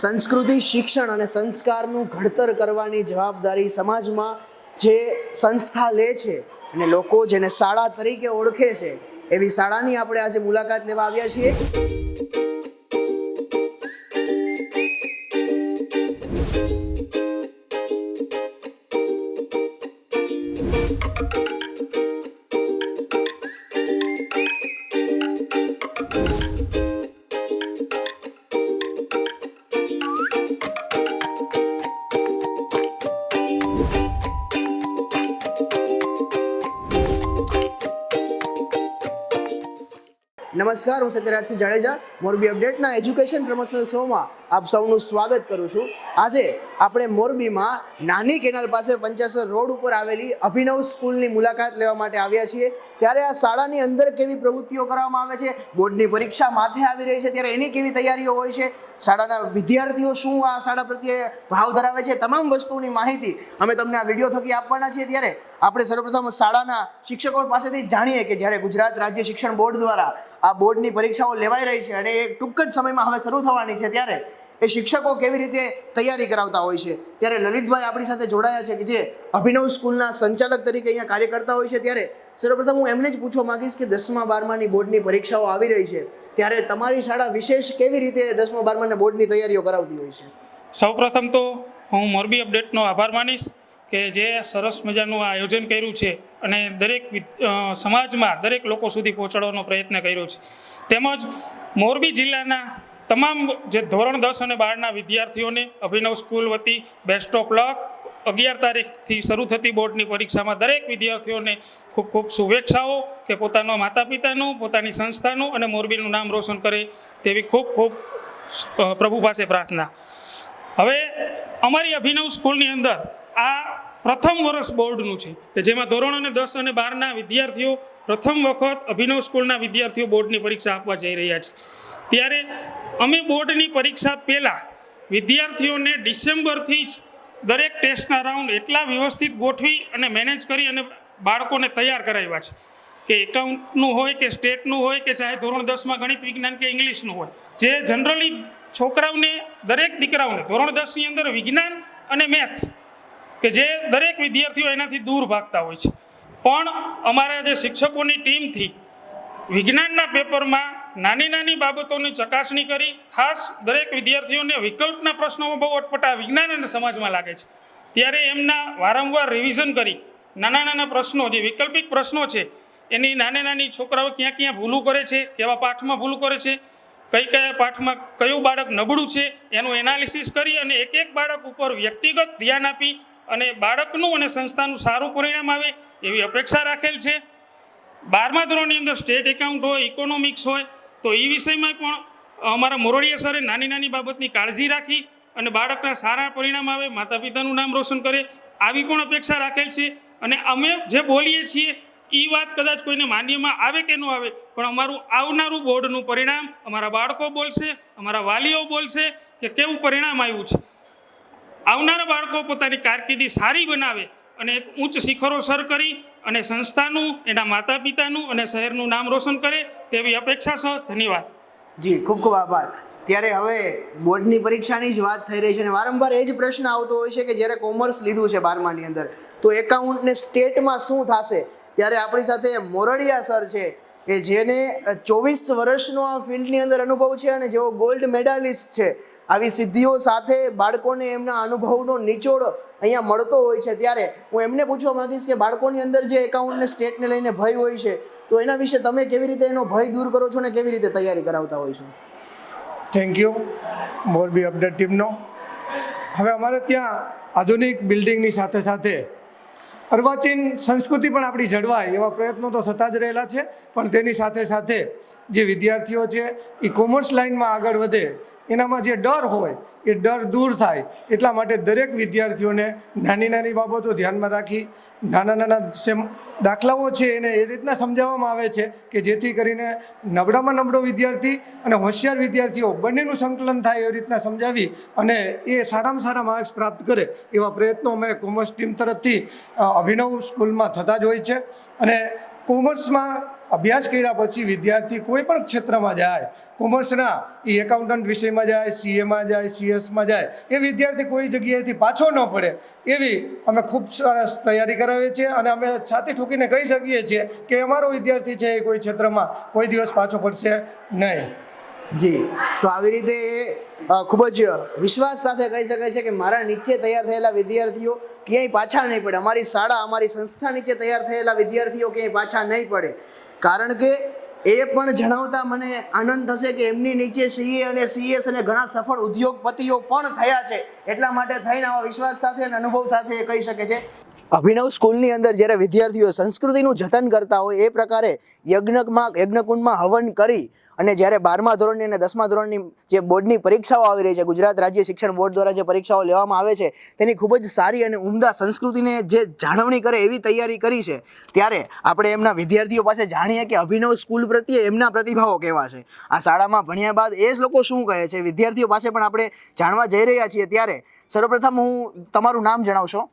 સંસ્કૃતિ, શિક્ષણ અને સંસ્કારનું ઘડતર કરવાની જવાબદારી સમાજમાં જે સંસ્થા લે છે અને લોકો જેને શાળા તરીકે ઓળખે છે, એવી શાળાની આપણે આજે મુલાકાત લેવા આવ્યા છીએ. નમસ્કાર, હું સત્યરાજસિંહ જાડેજા. મોરબી અપડેટના એજ્યુકેશન પ્રમોશનલ શોમાં આપ સૌનું સ્વાગત કરું છું. આજે આપણે મોરબીમાં નાની કેનાલ પાસે પંચાસર રોડ ઉપર આવેલી અભિનવ સ્કૂલની મુલાકાત લેવા માટે આવ્યા છીએ. ત્યારે આ શાળાની અંદર કેવી પ્રવૃત્તિઓ કરવામાં આવે છે, બોર્ડની પરીક્ષા માથે આવી રહી છે, ત્યારે એની કેવી તૈયારીઓ હોય છે, શાળાના વિદ્યાર્થીઓ શું આ શાળા પ્રત્યે ભાવ ધરાવે છે, તમામ વસ્તુની માહિતી અમે તમને આ વીડિયો થકી આપવાના છીએ. ત્યારે આપણે સર્વપ્રથમ શાળાના શિક્ષકો પાસેથી જાણીએ કે જ્યારે ગુજરાત રાજ્ય શિક્ષણ બોર્ડ દ્વારા આ બોર્ડની પરીક્ષાઓ લેવાઈ રહી છે અને એ ટૂંક જ સમયમાં હવે શરૂ થવાની છે, ત્યારે એ શિક્ષકો કેવી રીતે તૈયારી કરાવતા હોય છે? ત્યારે લલિતભાઈ આપણી સાથે જોડાયા છે કે જે અભિનવ સ્કૂલના સંચાલક તરીકે અહીંયા કાર્ય કરતા હોય છે. ત્યારે સર્વપ્રથમ હું એમને જ પૂછવા માંગીશ કે દસમા બારમાની બોર્ડની પરીક્ષાઓ આવી રહી છે. ત્યારે તમારી શાળા વિશેષ કેવી રીતે દસમા બારમાના બોર્ડની તૈયારીઓ કરાવતી હોય છે? સૌપ્રથમ તો હું મોરબી અપડેટનો આભાર માનીશ. કે જે સરસ મજાનું આયોજન કર્યું છે અને દરેક સમાજમાં દરેક લોકો સુધી પહોંચાડવાનો પ્રયત્ન કર્યો છે. તેમજ મોરબી જિલ્લાના તમામ જે ધોરણ દસ અને બારના વિદ્યાર્થીઓને અભિનવ સ્કૂલ વતી બેસ્ટ ઓફ લક અગિયાર તારીખથી શરૂ થતી બોર્ડની પરીક્ષામાં દરેક વિદ્યાર્થીઓને ખૂબ ખૂબ શુભેચ્છાઓ કે પોતાના માતા પિતાનું પોતાની સંસ્થાનું અને મોરબીનું નામ રોશન કરે તેવી ખૂબ ખૂબ પ્રભુ પાસે પ્રાર્થના. હવે અમારી અભિનવ સ્કૂલની અંદર આ પ્રથમ વર્ષ બોર્ડનું છે. કે જેમાં ધોરણ અને દસ અને બારના વિદ્યાર્થીઓ પ્રથમ વખત અભિનવ સ્કૂલના વિદ્યાર્થીઓ બોર્ડની પરીક્ષા આપવા જઈ રહ્યા છે. ત્યારે અમે બોર્ડની પરીક્ષા પહેલાં વિદ્યાર્થીઓને ડિસેમ્બરથી જ દરેક ટેસ્ટના રાઉન્ડ એટલા વ્યવસ્થિત ગોઠવી અને મેનેજ કરી અને બાળકોને તૈયાર કરાવ્યા છે. કે એકાઉન્ટનું હોય કે સ્ટેટનું હોય કે ચાહે ધોરણ દસમાં ગણિત વિજ્ઞાન કે ઇંગ્લિશનું હોય. જે જનરલી છોકરાઓને દરેક દીકરાઓને ધોરણ દસની અંદર વિજ્ઞાન અને મેથ્સ કે જે દરેક વિદ્યાર્થીઓ એનાથી દૂર ભાગતા હોય છે. પણ અમારા જે શિક્ષકોની ટીમથી વિજ્ઞાનના પેપરમાં નાની નાની બાબતોની ચકાસણી કરી, ખાસ દરેક વિદ્યાર્થીઓને વિકલ્પના પ્રશ્નોમાં બહુ અટપટા વિજ્ઞાન અને સમાજમાં લાગે છે. ત્યારે એમના વારંવાર રિવિઝન કરી, નાના નાના પ્રશ્નો, જે વૈકલ્પિક પ્રશ્નો છે, એની નાની નાની છોકરાઓ ક્યાં ક્યાં ભૂલું કરે છે, કેવા પાઠમાં ભૂલું કરે છે, કઈ કયા પાઠમાં કયું બાળક નબળું છે, એનું એનાલિસિસ કરી અને એક એક બાળક ઉપર વ્યક્તિગત ધ્યાન આપી અને બાળકનું અને સંસ્થાનું સારું પરિણામ આવે એવી અપેક્ષા રાખેલ છે. બારમા ધોરણની અંદર સ્ટેટ એકાઉન્ટ હોય, ઇકોનોમિક્સ હોય, તો એ વિષયમાં પણ અમારા મોરડીયા સરે નાની નાની બાબતની કાળજી રાખી અને બાળકના સારા પરિણામ આવે માતા પિતાનું નામ રોશન કરે આવી પણ અપેક્ષા રાખેલ છે. અને અમે જે બોલીએ છીએ એ વાત કદાચ કોઈને માન્યમાં આવે કે ન આવે, પણ અમારું આવનારું બોર્ડનું પરિણામ અમારા બાળકો બોલશે, અમારા વાલીઓ બોલશે કે કેવું પરિણામ આવ્યું છે. આવનારા બાળકો પોતાની કારકિર્દી સારી બનાવે અને એક ઉચ્ચ શિખરો સર કરી અને સંસ્થાનું, એના માતા પિતાનું અને શહેરનું નામ રોશન કરે તેવી અપેક્ષા સહ ધન્યવાદ. જી, ખૂબ ખૂબ આભાર. ત્યારે હવે બોર્ડની પરીક્ષાની જ વાત થઈ રહી છે અને વારંવાર એ જ પ્રશ્ન આવતો હોય છે કે જ્યારે કોમર્સ લીધું છે બારમાની અંદર, તો એકાઉન્ટને સ્ટેટમાં શું થશે? ત્યારે આપણી સાથે મોરડિયા સર છે, કે જેને ચોવીસ વર્ષનો આ ફિલ્ડની અંદર અનુભવ છે અને જેઓ ગોલ્ડ મેડાલિસ્ટ છે. આવી સિદ્ધિઓ સાથે બાળકોને એમના અનુભવનો નિચોડ અહીંયા મળતો હોય છે. ત્યારે હું એમને પૂછવા માંગીશ કે બાળકોની અંદર જે એકાઉન્ટને સ્ટેટને લઈને ભય હોય છે, તો એના વિશે તમે કેવી રીતે એનો ભય દૂર કરો છો ને કેવી રીતે તૈયારી કરાવતા હોય છો? થેન્ક યુ મોરબી અપડેટ ટીમનો હવે અમારે ત્યાં આધુનિક બિલ્ડિંગની સાથે સાથે અર્વાચીન સંસ્કૃતિ પણ આપણી જળવાય એવા પ્રયત્નો તો થતા જ રહેલા છે. પણ તેની સાથે સાથે જે વિદ્યાર્થીઓ છે એ કોમર્સ લાઇનમાં આગળ વધે એનામાં જે ડર હોય, એ ડર દૂર થાય. એટલા માટે દરેક વિદ્યાર્થીઓને નાની નાની બાબતો ધ્યાનમાં રાખી, નાના નાના સેમ દાખલાઓ છે એને એ રીતના સમજાવવામાં આવે છે કે જેથી કરીને નબળામાં નબળો વિદ્યાર્થી અને હોશિયાર વિદ્યાર્થીઓ બંનેનું સંકલન થાય એ રીતના સમજાવી અને એ સારામાં સારા માર્ક્સ પ્રાપ્ત કરે એવા પ્રયત્નો અમે કોમર્સ ટીમ તરફથી અભિનવ સ્કૂલમાં થતા જ હોય છે. અને કોમર્સમાં અભ્યાસ કર્યા પછી વિદ્યાર્થી કોઈ પણ ક્ષેત્રમાં જાય, કોમર્સના એ એકાઉન્ટન્ટ વિષયમાં જાય સીએમાં જાય સીએસમાં જાય, એ વિદ્યાર્થી કોઈ જગ્યાએથી પાછો ન પડે. એવી અમે ખૂબ સરસ તૈયારી કરાવીએ છીએ અને અમે છાતી ઠૂકીને કહી શકીએ છીએ કે અમારો વિદ્યાર્થી છે એ કોઈ ક્ષેત્રમાં કોઈ દિવસ પાછો પડશે નહીં. જી, તો આવી રીતે ખૂબ જ વિશ્વાસ સાથે કહી શકાય છે કે મારા નીચે તૈયાર થયેલા વિદ્યાર્થીઓ ક્યાંય પાછા નહીં પડે. અમારી શાળા, અમારી સંસ્થા નીચે તૈયાર થયેલા વિદ્યાર્થીઓ ક્યાંય પાછા નહીં પડે. કારણ કે એ પણ જણાવતા મને આનંદ થશે કે એમની નીચે સીએ અને સીએસ અને ઘણા સફળ ઉદ્યોગપતિઓ પણ થયા છે. એટલા માટે થઈને આવા વિશ્વાસ સાથે અને અનુભવ સાથે એ કહી શકે છે. અભિનવ સ્કૂલની અંદર જ્યારે વિદ્યાર્થીઓ સંસ્કૃતિનું જતન કરતા હોય એ પ્રકારે યજ્ઞમાં યજ્ઞકુંડમાં હવન કરી અને જ્યારે બારમા ધોરણની અને દસમા ધોરણની જે બોર્ડની પરીક્ષાઓ આવી રહી છે ગુજરાત રાજ્ય શિક્ષણ બોર્ડ દ્વારા જે પરીક્ષાઓ લેવામાં આવે છે તેની ખૂબ જ સારી અને ઉમદા સંસ્કૃતિને જે જાળવણી કરે એવી તૈયારી કરી છે ત્યારે આપણે એમના વિદ્યાર્થીઓ પાસે જાણીએ કે અભિનવ સ્કૂલ પ્રત્યે એમના પ્રતિભાવો કેવા છે. આ શાળામાં ભણ્યા બાદ એ જ લોકો શું કહે છે? વિદ્યાર્થીઓ પાસે પણ આપણે જાણવા જઈ રહ્યા છીએ ત્યારે સર્વપ્રથમ હું તમારું નામ જણાવશો?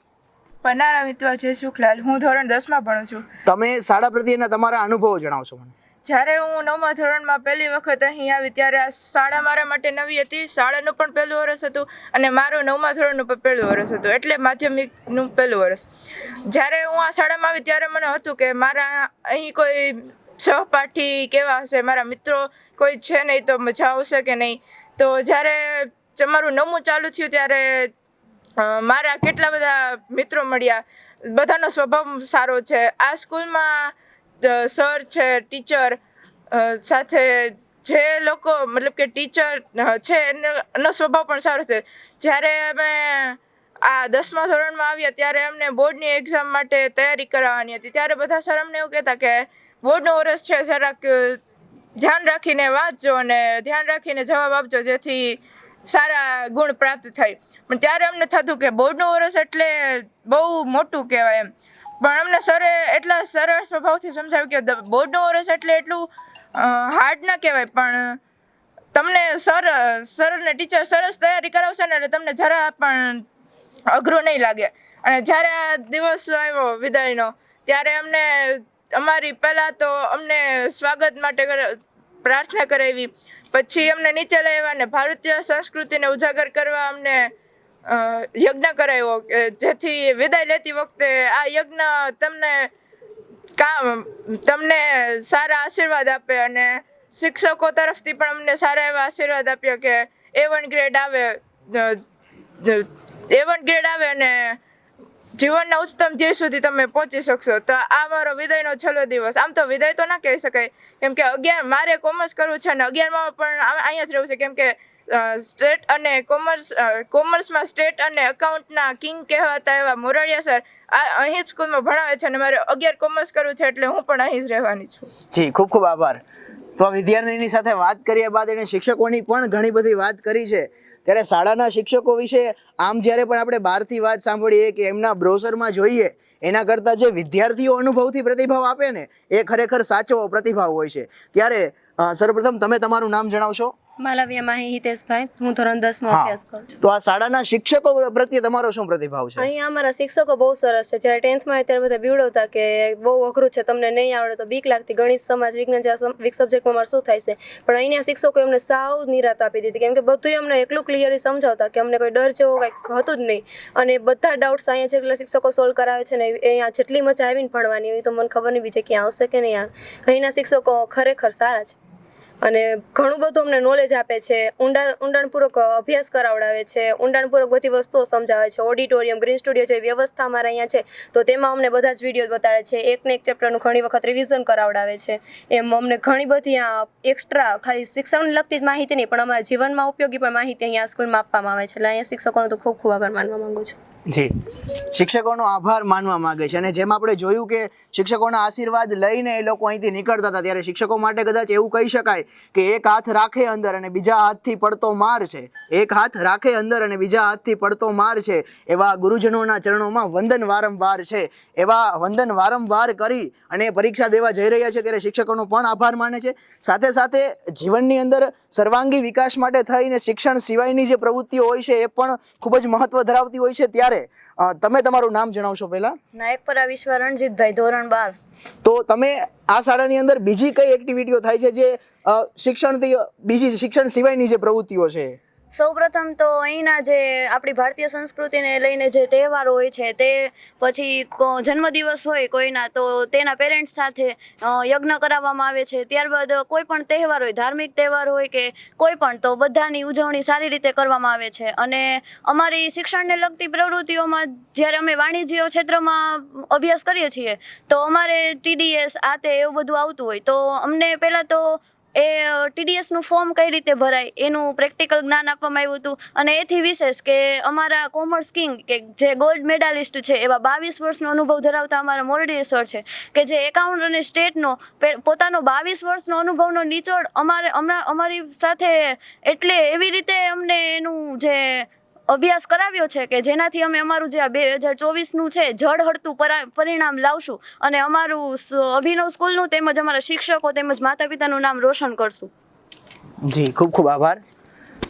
પન્નારા મિત્ર જય સુખલાલ હું ધોરણ દસમાં ભણું છું. તમે શાળા પ્રત્યેના તમારા અનુભવો જણાવશો મને. જ્યારે હું નવમા ધોરણમાં પહેલી વખત અહીં આવી, ત્યારે આ શાળા મારા માટે નવી હતી. શાળાનું પણ પહેલું વર્ષ હતું અને મારું નવમા ધોરણનું પણ પહેલું વર્ષ હતું, એટલે માધ્યમિકનું પહેલું વર્ષ જ્યારે હું આ શાળામાં આવી, ત્યારે મને હતું કે મારા અહીં કોઈ સહપાઠી કેવા હશે, મારા મિત્રો કોઈ છે નહીં તો મજા આવશે કે નહીં? તો જ્યારે મારું નવમું ચાલુ થયું, ત્યારે મારા કેટલા બધા મિત્રો મળ્યા. બધાનો સ્વભાવ સારો છે. આ સ્કૂલમાં સર છે, ટીચર સાથે જે લોકો, મતલબ કે ટીચર છે, એનો સ્વભાવ પણ સારો છે. જ્યારે અમે આ દસમા ધોરણમાં આવ્યા, ત્યારે અમને બોર્ડની એક્ઝામ માટે તૈયારી કરાવવાની હતી. ત્યારે બધા સર અમને એવું કહેતા કે, બોર્ડનો વર્ષ છે, જરાક ધ્યાન રાખીને વાંચજો અને ધ્યાન રાખીને જવાબ આપજો, જેથી સારા ગુણ પ્રાપ્ત થાય. પણ ત્યારે અમને થતું કે, બોર્ડનું વર્ષ એટલે બહુ મોટું કહેવાય એમ. પણ અમને સરે એટલા સરળ સ્વભાવથી સમજાવ્યું કે બોર્ડનો વર્ષ એટલે એટલું હાર્ડ ના કહેવાય. પણ તમને સર સર ને ટીચર સરસ તૈયારી કરાવશે ને એટલે તમને જરા પણ અઘરું નહીં લાગે. અને જ્યારે આ દિવસ આવ્યો વિદાયનો, ત્યારે અમને અમારી પહેલાં તો અમને સ્વાગત માટે પ્રાર્થના કરાવી. પછી અમને નીચે લઈ આવ્યા અને ભારતીય સંસ્કૃતિને ઉજાગર કરવા અમને યજ્ઞ કરાવ્યો જેથી વિદાય લેતી વખતે આ યજ્ઞ તમને કામ તમને સારા આશીર્વાદ આપે અને શિક્ષકો તરફથી પણ અમને સારા એવા આશીર્વાદ આપ્યા કે એ વન ગ્રેડ આવે. એ વન ગ્રેડ આવે અને જીવનના ઉચ્ચતમ ધ્યેય સુધી તમે પહોંચી શકશો. તો આ મારો વિદાયનો છેલ્લો દિવસ. આમ તો વિદાય તો ના કહી શકાય. કેમ કે અગિયાર, મારે કોમર્સ કરવું છે અને અગિયારમાં પણ અહીંયા જ રહેવું છે. કેમ કે સ્ટેટ અને કોમર્સ કોમર્સમાં સ્ટેટ અને એકાઉન્ટના કિંગ કહેવાતા એવા મોરળિયા સર, આ અહીં જ સ્કૂલમાં ભણાવે છે અને મારે અગિયાર કોમર્સ કરવું છે એટલે હું પણ અહીં જ રહેવાની છું. જી, ખૂબ ખૂબ આભાર. તો આ વિદ્યાર્થીની સાથે વાત કર્યા બાદ એણે શિક્ષકોની પણ ઘણી બધી વાત કરી છે. ત્યારે શાળાના શિક્ષકો વિશે આમ જ્યારે પણ આપણે બહારથી વાત સાંભળીએ કે એમના બ્રોશરમાં જોઈએ, એના કરતાં જે વિદ્યાર્થીઓ અનુભવથી પ્રતિભાવ આપે ને, એ ખરેખર સાચો પ્રતિભાવ હોય છે. ત્યારે સર્વપ્રથમ તમે તમારું નામ જણાવશો? માલવ્યા માહી હિતેશભાઈ હું ધોરણ દસમાં અભ્યાસ કરું છું. તો આ શાળાના શિક્ષકો પ્રત્યે તમારો શું પ્રતિભાવ છે? અહીંયા અમારા શિક્ષકો બહુ સરસ છે. જ્યારે ટેન્થમાં ત્યારે બધા બીવડાવતા કે બહુ અઘરું છે તમને નહીં આવડે તો બીક લાગતી. ગણિત સમાજ વિજ્ઞાન જેવા વીક સબ્જેક્ટમાં અમારે શું થાય છે? પણ અહીંના શિક્ષકો એમને સાવ નિરાત આપી દીધી. કેમ કે બધું અમને એકલું ક્લિયરલી સમજાવતા કે અમને કોઈ ડર જેવો કંઈક હતું જ નહીં. અને બધા ડાઉટ્સ અહીંયા જેટલા શિક્ષકો સોલ્વ કરાવે છે ને અહીંયા જેટલી મજા આવીને ભણવાની હોય તો મને ખબર નહીં બીજે ક્યાં આવશે કે નહીં અહીંના શિક્ષકો ખરેખર સારા છે. અને ઘણું બધું અમને નોલેજ આપે છે. ઊંડા, ઊંડાણપૂર્વક અભ્યાસ કરાવડાવે છે. ઊંડાણપૂર્વક બધી વસ્તુઓ સમજાવે છે. ઓડિટોરિયમ ગ્રીન સ્ટુડિયો જે વ્યવસ્થા અમારા અહીંયા છે, તો તેમાં અમને બધા જ વીડિયો બતાડે છે. એકને એક ચેપ્ટરનું ઘણી વખત રિવિઝન કરાવડાવે છે. એમ અમને ઘણી બધી આ એક્સ્ટ્રા ખાલી શિક્ષણને લગતી જ માહિતી નહીં, પણ અમારા જીવનમાં ઉપયોગી પણ માહિતી અહીંયા સ્કૂલમાં આપવામાં આવે છે. એટલે અહીંયા શિક્ષકોનો તો ખૂબ ખૂબ આભાર માનવા માંગુ છું. જી. શિક્ષકોનો આભાર માનવા માંગે છે અને જેમ આપણે જોયું કે શિક્ષકોના આશીર્વાદ લઈને એ લોકો અહીંથી નીકળતા હતા, ત્યારે શિક્ષકો માટે કદાચ એવું કહી શકાય કે એક હાથ રાખે અંદર અને બીજા હાથથી પડતો માર છે. એક હાથ રાખે અંદર અને બીજા હાથથી પડતો માર છે. એવા ગુરુજનોના ચરણોમાં વંદન વારંવાર છે. એવા વંદન વારંવાર કરી અને પરીક્ષા દેવા જઈ રહ્યા છે, ત્યારે શિક્ષકોનો પણ આભાર માને છે. સાથે સાથે જીવનની અંદર સર્વાંગી વિકાસ માટે થઈને શિક્ષણ સિવાયની જે પ્રવૃત્તિઓ હોય છે, એ પણ ખૂબ જ મહત્વ ધરાવતી હોય છે. ત્યારે ત્યારે તમે તમારું નામ જણાવશો પહેલા? નાયકપરા વિશ્વ રણજીતભાઈ ધોરણ બાર. તો તમે આ શાળાની અંદર બીજી કઈ એક્ટિવિટીઓ થાય છે જે શિક્ષણથી બીજી શિક્ષણ સિવાયની જે પ્રવૃત્તિઓ છે? સૌપ્રથમ તો અહીંના જે આપણી ભારતીય સંસ્કૃતિને લઈને જે તહેવારો હોય છે, તે પછી જન્મદિવસ હોય કોઈના, તો તેના પેરેન્ટ્સ સાથે યજ્ઞ કરાવવામાં આવે છે. ત્યારબાદ કોઈ પણ તહેવાર હોય, ધાર્મિક તહેવાર હોય કે કોઈ પણ, તો બધાની ઉજવણી સારી રીતે કરવામાં આવે છે. અને અમારી શિક્ષણને લગતી પ્રવૃત્તિઓમાં જ્યારે અમે વાણિજ્ય ક્ષેત્રમાં અભ્યાસ કરીએ છીએ, તો અમારે ટીડીએસ આ તે એવું બધું આવતું હોય. તો અમને પહેલાં તો એ ટીડીએસનું ફોર્મ કઈ રીતે ભરાય? એનું પ્રેક્ટિકલ જ્ઞાન આપવામાં આવ્યું હતું. અને એથી વિશેષ કે અમારા કોમર્સ કિંગ કે જે ગોલ્ડ મેડાલિસ્ટ છે, એવા બાવીસ વર્ષનો અનુભવ ધરાવતા અમારા મોરડી સર છે, કે જે એકાઉન્ટ અને સ્ટેટનો પોતાનો બાવીસ વર્ષનો અનુભવનો નિચોડ અમારે અમારી સાથે એટલે એવી રીતે અમને એનું જે અભ્યાસ કરાવ્યો છે કે જેનાથી અમે અમારું જે આ બે હજાર ચોવીસનું છે, જળ હળતું પરા- પરિણામ લાવશું અને અમારું અભિનવ સ્કૂલનું તેમજ અમારા શિક્ષકો તેમજ માતા પિતાનું નામ રોશન કરશું. જી, ખૂબ ખૂબ આભાર.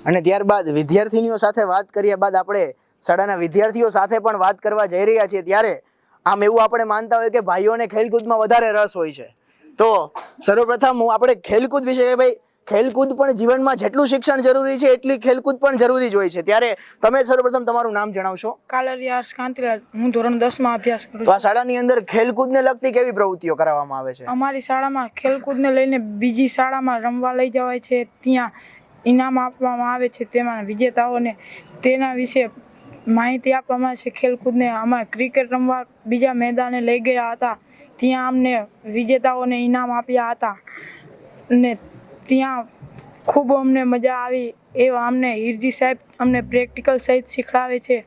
અને ત્યારબાદ વિદ્યાર્થીનીઓ સાથે વાત કર્યા બાદ આપણે શાળાના વિદ્યાર્થીઓ સાથે પણ વાત કરવા જઈ રહ્યા છીએ ત્યારે આમ એવું આપણે માનતા હોય કે ભાઈઓને ખેલકૂદમાં વધારે રસ હોય છે. તો સર્વપ્રથમ હું આપણે ખેલકૂદ વિશે ભાઈ ખેલકૂદ પણ જીવનમાં જેટલું શિક્ષણ જરૂરી છે એટલી ખેલકૂદ પણ જરૂરી જ હોય છે. ત્યારે તમે સર્વપ્રથમ તમારું નામ જણાવશો? કાલરિયા કાંતિલાલ. હું ધોરણ દસમાં અભ્યાસ કરું તો આ શાળાની અંદર ખેલકૂદને લગતી કેવી પ્રવૃત્તિઓ કરાવવામાં આવે છે? અમારી શાળામાં ખેલકૂદને લઈને બીજી શાળામાં રમવા લઈ જવાય છે. ત્યાં ઇનામ આપવામાં આવે છે. તેમાં વિજેતાઓને તેના વિશે માહિતી આપવામાં આવે છે. ખેલકૂદને અમારે ક્રિકેટ રમવા બીજા મેદાને લઈ ગયા હતા. ત્યાં અમને વિજેતાઓને ઇનામ આપ્યા હતા ને ત્યાં ખૂબ અમને મજા આવી એવા અમને હિરજી સાહેબ અમને પ્રેક્ટિકલ સહિત શીખડાવે છે.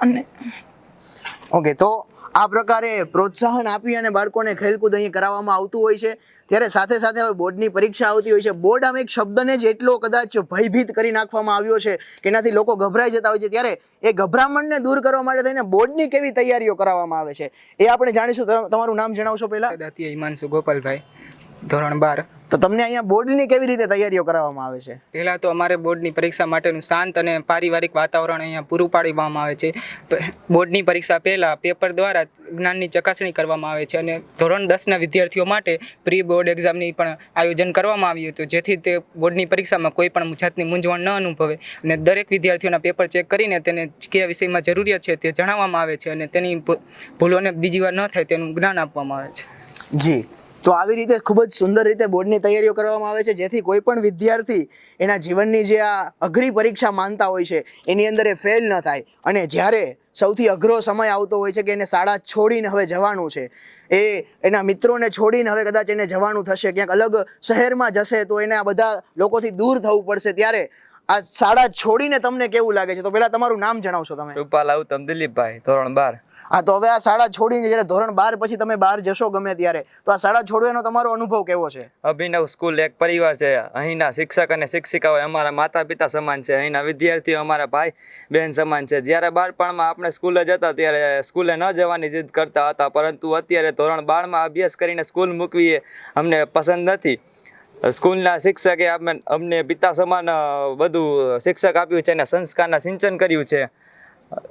અને ઓકે તો આ પ્રકારે પ્રોત્સાહન આપી અને બાળકોને ખેલકૂદ અહીં કરાવવામાં આવતું હોય છે. ત્યારે સાથે સાથે હવે બોર્ડની પરીક્ષા આવતી હોય છે. બોર્ડ આમ એક શબ્દને જ એટલો કદાચ ભયભીત કરી નાખવામાં આવ્યો છે કે એનાથી લોકો ગભરાઈ જતા હોય છે. ત્યારે એ ગભરામણને દૂર કરવા માટે થઈને બોર્ડની કેવી તૈયારીઓ કરાવવામાં આવે છે? એ આપણે જાણીશું. તમ- તમારું નામ જણાવશો પહેલાં? સદાતીય હિમાંશુ ગોપાલભાઈ. ધોરણ બાર. તો તમને અહીંયા બોર્ડની કેવી રીતે તૈયારીઓ કરાવવામાં આવે છે? પહેલાં તો અમારે બોર્ડની પરીક્ષા માટેનું શાંત અને પારિવારિક વાતાવરણ અહીંયા પૂરું પાડવામાં આવે છે. બોર્ડની પરીક્ષા પહેલાં પેપર દ્વારા જ્ઞાનની ચકાસણી કરવામાં આવે છે અને ધોરણ દસના વિદ્યાર્થીઓ માટે પ્રી બોર્ડ એક્ઝામની પણ આયોજન કરવામાં આવ્યું હતું જેથી તે બોર્ડની પરીક્ષામાં કોઈ પણ જાતની મૂંઝવણ ન અનુભવે. અને દરેક વિદ્યાર્થીઓના પેપર ચેક કરીને તેને કયા વિષયમાં જરૂરિયાત છે તે જણાવવામાં આવે છે અને તેની ભૂલોને બીજી વાર ન થાય તેનું જ્ઞાન આપવામાં આવે છે. જી. તો આવી રીતે ખૂબ જ સુંદર રીતે બોર્ડની તૈયારીઓ કરવામાં આવે છે, જેથી કોઈ પણ વિદ્યાર્થી એના જીવનની જે આ અઘરી પરીક્ષા માનતા હોય છે, એની અંદર એ ફેલ ન થાય. અને જ્યારે સૌથી અઘરો સમય આવતો હોય છે કે એને શાળા છોડીને હવે જવાનું છે, એ એના મિત્રોને છોડીને હવે કદાચ એને જવાનું થશે, ક્યાંક અલગ શહેરમાં જશે, તો એને આ બધા લોકોથી દૂર થવું પડશે, ત્યારે આ શાળા છોડીને તમને કેવું લાગે છે? તો પહેલાં તમારું નામ જણાવશો તમે. રૂપાલ તમ દિલીપભાઈ, ધોરણ બાર. હા તો હવે આ શાળા છોડીને જ્યારે ધોરણ બાર પછી તમે બહાર જશો ગમે ત્યારે, તો આ શાળા છોડવાનો તમારો અનુભવ કેવો છે? અભિનવ સ્કૂલ એક પરિવાર છે. અહીંના શિક્ષક અને શિક્ષિકાઓ અમારા માતા પિતા સમાન છે. અહીંના વિદ્યાર્થીઓ અમારા ભાઈ બહેન સમાન છે. જ્યારે બાળપણમાં આપણે સ્કૂલે જતા ત્યારે સ્કૂલે ન જવાની જીદ કરતા હતા, પરંતુ અત્યારે ધોરણ બારમાં અભ્યાસ કરીને સ્કૂલ મૂકવી એ અમને પસંદ નથી. સ્કૂલના શિક્ષકે અમને અમને પિતા સમાન બધું શિક્ષક આપ્યું છે અને સંસ્કારના સિંચન કર્યું છે.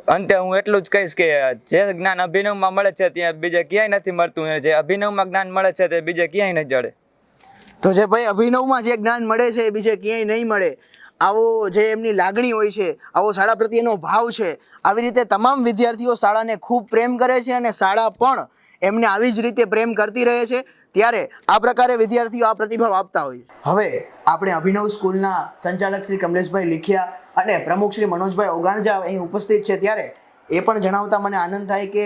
અંતે હું એટલું જ કહીશ કે જે જ્ઞાન અભિનવમાં મળે છે ત્યાં બીજે ક્યાંય નથી મળતું. જે અભિનવમાં જ્ઞાન મળે છે તે બીજે ક્યાંય નહીં જડે. તો જે ભાઈ અભિનવમાં જે જ્ઞાન મળે છે એ બીજે ક્યાંય નહીં મળે. આવો જે એમની લાગણી હોય છે, આવો શાળા પ્રત્યેનો ભાવ છે, આવી રીતે તમામ વિદ્યાર્થીઓ શાળાને ખૂબ પ્રેમ કરે છે અને શાળા પણ એમને આવી જ રીતે પ્રેમ કરતી રહે છે. ત્યારે આ પ્રકારે વિદ્યાર્થીઓ આ પ્રતિભાવ આપતા હોય હવે આપણે અભિનવ સ્કૂલના સંચાલક શ્રી કમલેશભાઈ લીખિયા અને પ્રમુખ શ્રી મનોજભાઈ ઓગાણજા અહીં ઉપસ્થિત છે ત્યારે એ પણ જણાવતા મને આનંદ થાય કે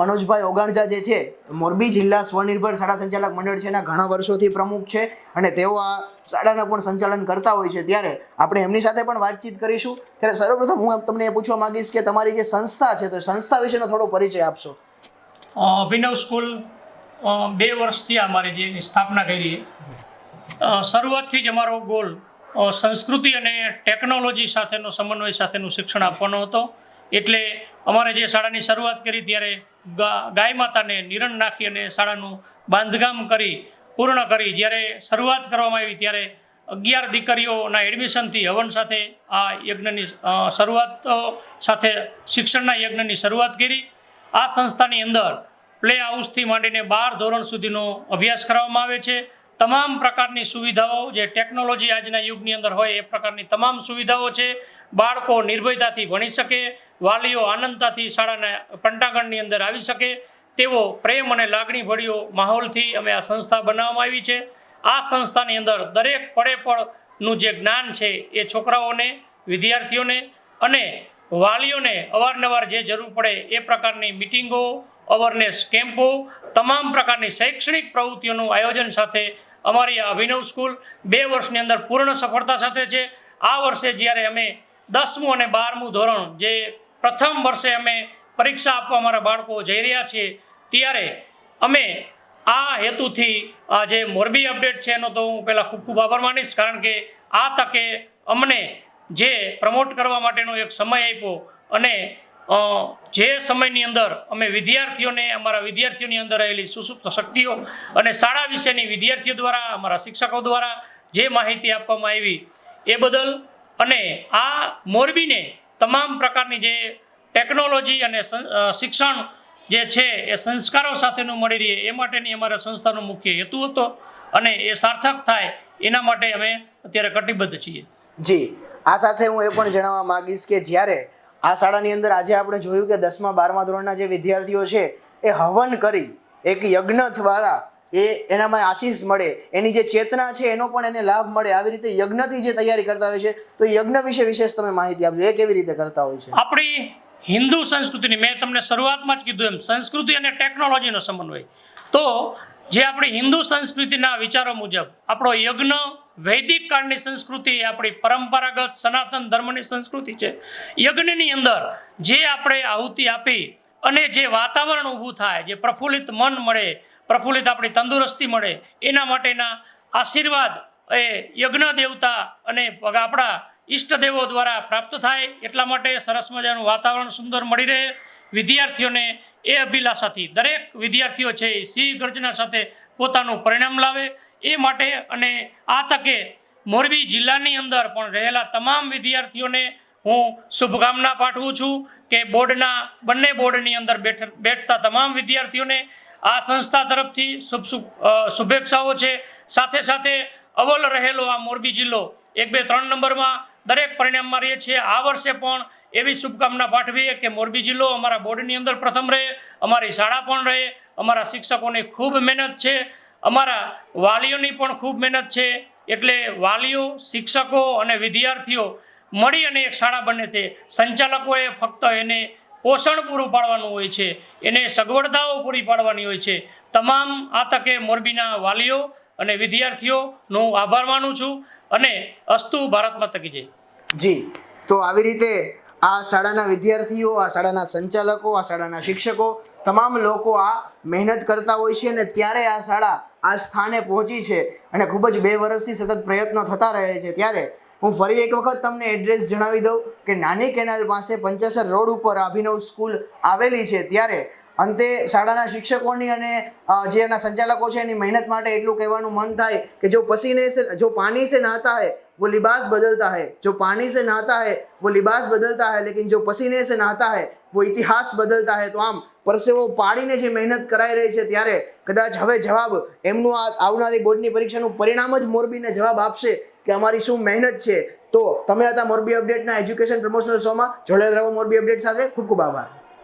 મનોજભાઈ ઓગાણજા જે છે, મોરબી જિલ્લા સ્વનિર્ભર શાળા સંચાલક મંડળ છે, એના ઘણા વર્ષોથી પ્રમુખ છે અને તેઓ આ શાળાના પણ સંચાલન કરતા હોય છે. ત્યારે આપણે એમની સાથે પણ વાતચીત કરીશું. ત્યારે સર્વપ્રથમ હું તમને એ પૂછવા માંગીશ કે તમારી જે સંસ્થા છે, તો સંસ્થા વિશેનો થોડો પરિચય આપશો. અભિનવ સ્કૂલ બે વર્ષથી અમારી જે સ્થાપના કરી. શરૂઆતથી જ અમારો ગોલ સંસ્કૃતિ અને ટેકનોલોજી સાથેનો, સમન્વય સાથેનું શિક્ષણ આપવાનો હતો. એટલે અમારે જે શાળાની શરૂઆત કરી ત્યારે ગાય માતાને નિરણ નાખી અને શાળાનું બાંધકામ કરી, પૂર્ણ કરી. જ્યારે શરૂઆત કરવામાં આવી ત્યારે અગિયાર દીકરીઓના એડમિશનથી હવન સાથે આ યજ્ઞની શરૂઆત સાથે શિક્ષણના યજ્ઞની શરૂઆત કરી. આ સંસ્થાની અંદર પ્લે હાઉસથી માંડીને બાર ધોરણ સુધીનો અભ્યાસ કરવામાં આવે છે. તમામ પ્રકારની સુવિધાઓ જે ટેકનોલોજી આજના યુગની અંદર હોય એ પ્રકારની તમામ સુવિધાઓ છે. બાળકો નિર્ભયતાથી ભણી શકે, વાલીઓ આનંદતાથી શાળાના પંટાગણની અંદર આવી શકે, તેવો પ્રેમ અને લાગણી ભર્યો માહોલથી અમે આ સંસ્થા બનાવવામાં આવી છે. આ સંસ્થાની અંદર દરેક પડે પડનું જે જ્ઞાન છે એ છોકરાઓને, વિદ્યાર્થીઓને અને વાલીઓને અવારનવાર જે જરૂર પડે એ પ્રકારની મિટિંગો અવરનેસ કેમ્પો તમામ પ્રકારની શૈક્ષણિક પ્રવૃત્તિઓનું આયોજન સાથે અમારી આ અભિનવ સ્કૂલ બે વર્ષની અંદર પૂર્ણ સફળતા સાથે છે. આ વર્ષે જ્યારે અમે દસમું અને બારમું ધોરણ જે પ્રથમ વર્ષે અમે પરીક્ષા આપવા અમારા બાળકો જઈ રહ્યા છીએ, ત્યારે અમે આ હેતુથી આ જે મોરબી અપડેટ છે એનો તો હું પહેલાં ખૂબ ખૂબ આભાર માનીશ, કારણ કે આ તકે અમને જે પ્રમોટ કરવા માટેનો એક સમય આપ્યો અને જે સમયની અંદર અમે વિદ્યાર્થીઓને, અમારા વિદ્યાર્થીઓની અંદર રહેલી સુસુપ્ત શક્તિઓ અને શાળા વિશેની વિદ્યાર્થીઓ દ્વારા, અમારા શિક્ષકો દ્વારા જે માહિતી આપવામાં આવી, એ બદલ અને આ મોરબીને તમામ પ્રકારની જે ટેકનોલોજી અને શિક્ષણ જે છે, એ સંસ્કારો સાથેનું મળી રહે, એ માટેની અમારા સંસ્થાનો મુખ્ય હેતુ હતો અને એ સાર્થક થાય, એના માટે અમે અત્યારે કટિબદ્ધ છીએ. જી, આ સાથે હું એ પણ જણાવવા માંગીશ કે જ્યારે આ શાળાની અંદર આજે આપણે જોયું કે દસમા, બારમા ધોરણના જે વિદ્યાર્થીઓ છે, એ હવન કરી, એક યજ્ઞ દ્વારા એ એનામાં આશીષ મળે, એની જે ચેતના છે, એનો પણ એને લાભ મળે. આવી રીતે યજ્ઞથી જે તૈયારી કરતા હોય છે, તો યજ્ઞ વિશે વિશેષ તમે માહિતી આપજો. એ કેવી રીતે કરતા હોય છે? આપણી હિન્દુ સંસ્કૃતિની, મેં તમને શરૂઆતમાં જ કીધું એમ, સંસ્કૃતિ અને ટેકનોલોજીનો સમન્વય તો જે આપણી હિન્દુ સંસ્કૃતિના વિચારો મુજબ, આપણો યજ્ઞ વૈદિક કાળની સંસ્કૃતિ એ આપણી પરંપરાગત સનાતન ધર્મની સંસ્કૃતિ છે. યજ્ઞની અંદર જે આપણે આહુતિ આપી અને જે વાતાવરણ ઊભું થાય, જે પ્રફુલ્લિત મન મળે, પ્રફુલ્લિત આપણી તંદુરસ્તી મળે, એના માટેના આશીર્વાદ એ યજ્ઞ દેવતા અને આપણા ઈષ્ટદેવો દ્વારા પ્રાપ્ત થાય. એટલા માટે સરસ મજાનું વાતાવરણ સુંદર મળી રહે. વિદ્યાર્થીઓને એ અભિલાષાથી દરેક વિદ્યાર્થીઓ છે એ સિંહ ગર્જના સાથે પોતાનું પરિણામ લાવે. એ માટે અને આ તકે મોરબી જિલ્લાની અંદર પણ રહેલા તમામ વિદ્યાર્થીઓને હું શુભકામના પાઠવું છું કે બોર્ડના બંને બોર્ડની અંદર બેઠ, બેઠતા તમામ વિદ્યાર્થીઓને આ સંસ્થા તરફથી શુભ શુભ શુભેચ્છાઓ છે. સાથે સાથે અવ્વલ રહેલો આ મોરબી જિલ્લો એક બે ત્રણ નંબરમાં દરેક પરિણામમાં રહીએ છીએ આ વર્ષે પણ એવી શુભકામના પાઠવીએ કે મોરબી જિલ્લો અમારા બોર્ડની અંદર પ્રથમ રહે, અમારી શાળા પણ રહે, અમારા શિક્ષકોની ખૂબ મહેનત છે, અમારા વાલીઓની પણ ખૂબ મહેનત છે. એટલે વાલીઓ, શિક્ષકો અને વિદ્યાર્થીઓ મળી અને એક શાળા બને છે સંચાલકોએ ફક્ત એને પોષણ પૂરું પાડવાનું હોય છે, એને સગવડતાઓ પૂરી પાડવાની હોય છે. તમામ આ તકે મોરબીના વાલીઓ અને વિદ્યાર્થીઓનો હું આભાર માનું છું અને અસ્તુ ભારત માતા કી જય. જી, તો આવી રીતે આ શાળાના વિદ્યાર્થીઓ, આ શાળાના સંચાલકો, આ શાળાના શિક્ષકો તમામ લોકો આ મહેનત કરતા હોય છે અને ત્યારે આ શાળા આ સ્થાને પહોંચી છે અને ખૂબ જ બે વર્ષથી સતત પ્રયત્નો થતા રહે છે. ત્યારે હું ફરી એક વખત તમને એડ્રેસ જણાવી દઉં કે નાની કેનાલ પાસે પંચાસર રોડ ઉપર અભિનવ સ્કૂલ આવેલી છે. ત્યારે અંતે શાળાના શિક્ષકોની અને જે એના સંચાલકો છે એની મહેનત માટે એટલું કહેવાનું મન થાય કે જો પસીને જો પાણી સે નહાતા હે, વો લિબાસ બદલતા હે. જો પાણી से नहाता હે, વો લિબાસ બદલતા હે, લેકિન જો પસીને से नहाता હે, વો ઇતિહાસ બદલતા હે. તો આમ પરસેવો પાડીને જે મહેનત કરાઈ રહી છે ત્યારે કદાચ હવે જવાબ એમનું આ આવનારી બોર્ડની પરીક્ષાનું પરિણામ જ મોરબીને જવાબ આપશે કે અમારી શું મહેનત છે. તો તમે હતા મોરબી અપડેટના એજ્યુકેશન પ્રમોશનલ શોમાં. જોડાયેલા રહો મોરબી અપડેટ સાથે. ખૂબ ખૂબ આભાર.